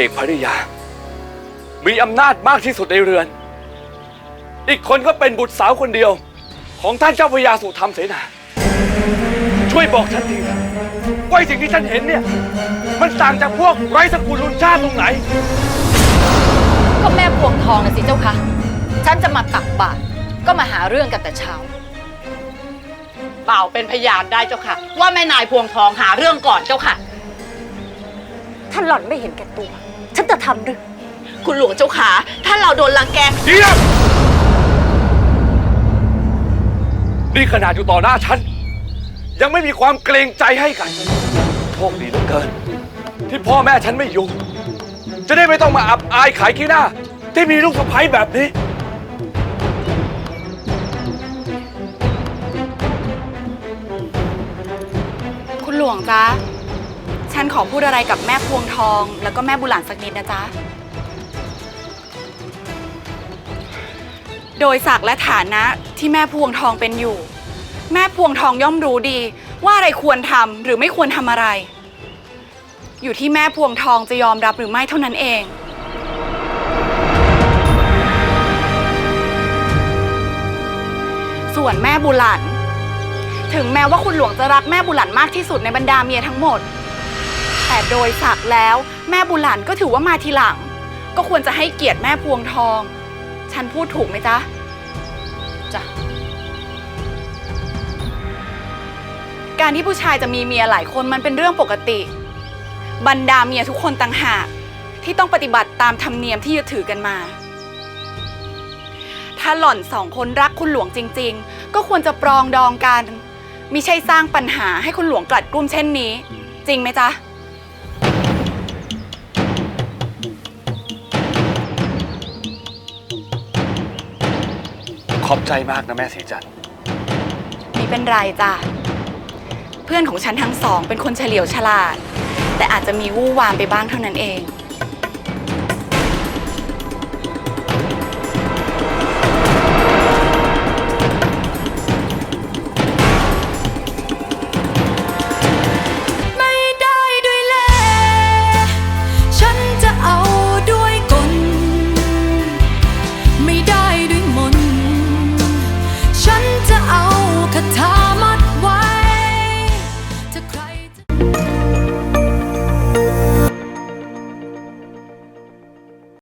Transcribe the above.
อกภริยา มีอำนาจมากที่สุดในเรือน อีกคนก็เป็นบุตรสาวคนเดียว ของท่านเจ้าพระยาสุธรรมเสนา ช่วยบอกฉันทีนะว่าไอ้สิ่งที่ฉันเห็นเนี่ย มันต่างจากพวกไร้สกุลรุนชาติตรงไหน ก็แม่พวงทองนะสิเจ้าคะฉันจะมาตักบาตรก็มาหาเรื่องกันแต่เช้า เปล่าเป็นพยานได้เจ้าค่ะ ว่าแม่นายพวงทองหาเรื่องก่อนเจ้าค่ะ ท่านหล่อนไม่เห็นแก่ตัว ฉันจะทำหรือ คุณหลวงเจ้าขา ถ้าเราโดนลังแกเยี่ยมนี่ขนาดอยู่ต่อหน้าฉัน ยังไม่มีความเกรงใจให้กัน โชคดีเหลือเกิน ที่พ่อแม่ฉันไม่อยู่ จะได้ไม่ต้องมาอับอายขายขี้หน้า ที่มีลูกสะใภ้แบบนี้ คุณหลวงจ๊ะ ฉันขอพูดอะไรกับแม่พวงทอง แล้วก็แม่บุหลานสักนิดนะจ๊ะ โดยศักดิ์และฐานะที่แม่พวงทองเป็นอยู่ แม่พวงทองย่อมรู้ดี ว่าอะไรควรทำหรือไม่ควรทำอะไร อยู่ที่แม่พวงทองจะยอมรับหรือไม่เท่านั้นเองส่วนแม่บุหลัน ถึงแม้ว่าคุณหลวงจะรักแม่บุหลันมากที่สุดในบรรดาเมียทั้งหมด แต่โดยศักดิ์แล้ว แม่บุหลันก็ถือว่ามาทีหลัง ก็ควรจะให้เกียรติแม่พวงทอง ฉันพูดถูกไหมจ๊ะจ้ะการที่ผู้ชายจะมีเมียหลายคนมันเป็นเรื่องปกติ บรรดาเมียทุกคนต่างหาก ที่ต้องปฏิบัติตามธรรมเนียมที่ยึดถือกันมา ถ้าหล่อนสองคนรักคุณหลวงจริง ๆ ก็ควรจะปรองดองกันมิใช่สร้างปัญหาให้คุณหลวงกลัดกลุ้มเช่นนี้ จริงไหมจ๊ะ ขอบใจมากนะแม่สีจันทร์ไม่เป็นไรจ้ะ เพื่อนของฉันทั้งสองเป็นคนเฉลียวฉลาด แต่อาจจะมีวู่วามไปบ้างเท่านั้นเอง the time